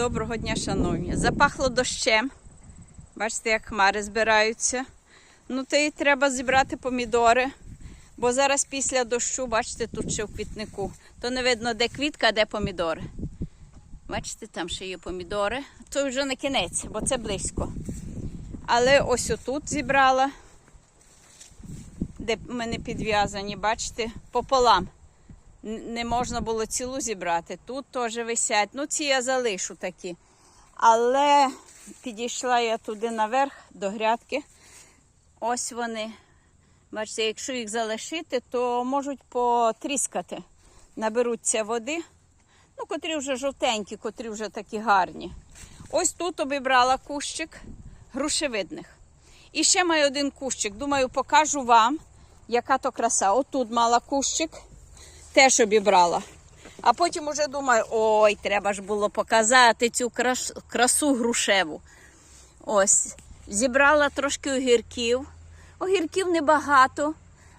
Доброго дня, шановні. Запахло дощем. Бачите, як хмари збираються. Ну, то й треба зібрати помідори. Бо зараз після дощу, бачите, тут ще в квітнику. То не видно, де квітка, а де помідори. Бачите, там ще є помідори. То вже не кінець, бо це близько. Але ось отут зібрала, де в мене підв'язані, бачите, пополам. Не можна було цілу зібрати. Тут теж висять. Ну, ці я залишу такі. Але підійшла я туди наверх до грядки. Ось вони. Бачите, якщо їх залишити, то можуть потріскати. Наберуться води. Ну, котрі вже жовтенькі, котрі вже такі гарні. Ось тут обібрала кущик грушевидних. І ще маю один кущик. Думаю, покажу вам, яка то краса. Отут мала кущик, теж обібрала. А потім уже думаю, ой, треба ж було показати цю крас- красу грушеву. Ось, зібрала трошки огірків. Огірків небагато.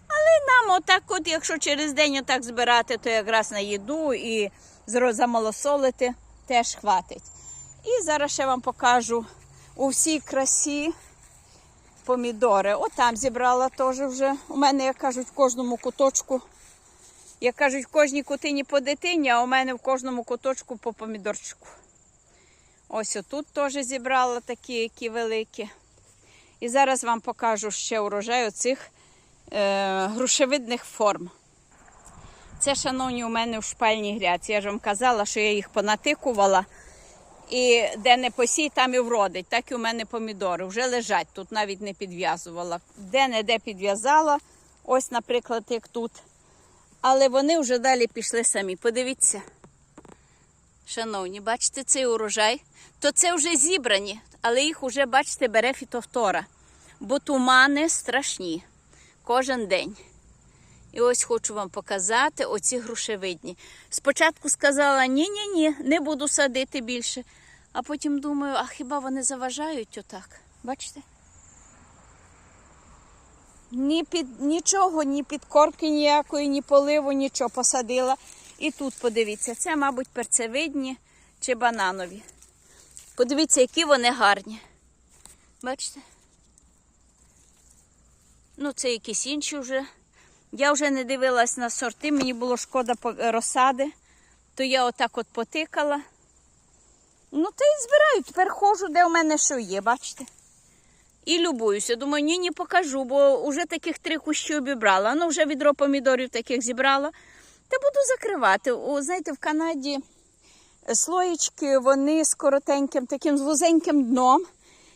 Але нам отак, от, якщо через день отак збирати, то якраз на їду і замалосолити теж хватить. І зараз ще вам покажу у всій красі помідори. От там зібрала теж вже. У мене, як кажуть, в кожному куточку. Як кажуть, в кожній кутині по дитині, а у мене в кожному куточку по помідорчику. Ось отут теж зібрала такі, які великі. І зараз вам покажу ще урожай оцих е, грушевидних форм. Це, шановні, у мене в шпальній гряці. Я ж вам казала, що я їх понатикувала. І де не посій, там і вродить. Так і у мене помідори вже лежать, тут навіть не підв'язувала. Де не де підв'язала, ось, наприклад, як тут. Але вони вже далі пішли самі. Подивіться. Шановні, бачите цей урожай? То це вже зібрані, але їх вже, бачите, бере фітовтора. Бо тумани страшні кожен день. І ось хочу вам показати оці грушевидні. Спочатку сказала, ні-ні-ні, не буду садити більше. А потім думаю, а хіба вони заважають отак? Бачите? Ні під, нічого, ні підкормки ніякої, ні поливу, нічого посадила. І тут подивіться, це, мабуть, перцевидні чи бананові. Подивіться, які вони гарні. Бачите? Ну, це якісь інші вже. Я вже не дивилась на сорти, мені було шкода розсади, то я отак от потикала. Ну, та й збираю. Тепер ходжу, де у мене що є, бачите? І любуюся. Думаю, ні, ні, покажу, бо вже таких три кущі обібрала. Ну, вже відро помідорів таких зібрала. Та буду закривати. О, знаєте, в Канаді е, слоєчки, вони з коротеньким, таким з вузеньким дном,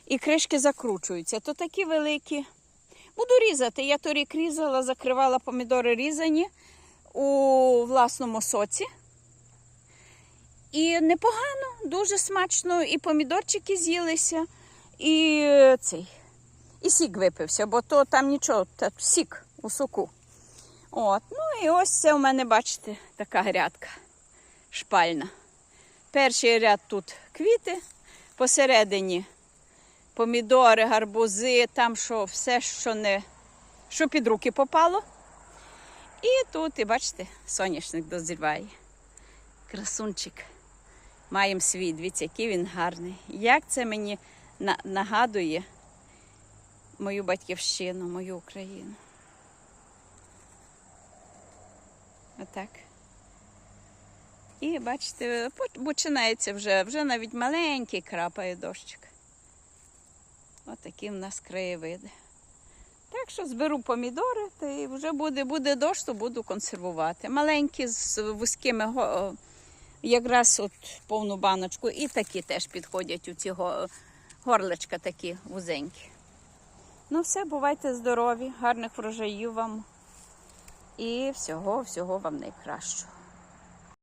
і кришки закручуються. То такі великі. Буду різати. Я торік різала, закривала помідори різані у власному соці. І непогано, дуже смачно, і помідорчики з'їлися, і цей. І сік випився, бо то там нічого, та сік у соку. От. Ну і ось це у мене, бачите, така грядка шпальна. Перший ряд тут квіти, посередині помідори, гарбузи, там що все, що не що під руки попало. І тут, і бачите, соняшник дозріває. Красунчик. Маємо свій, дивіться, який він гарний. Як це мені нагадує мою батьківщину, мою Україну. Отак. І бачите, починається вже, вже навіть маленький крапає дощик. Отакі в нас краєвиди. Так що зберу помідори, та і вже буде, буде дощ, то буду консервувати. Маленькі з вузькими якраз от повну баночку. І такі теж підходять у ці горлечка такі вузенькі. Ну все, бувайте здорові, гарних врожаїв вам і всього, всього вам найкращого.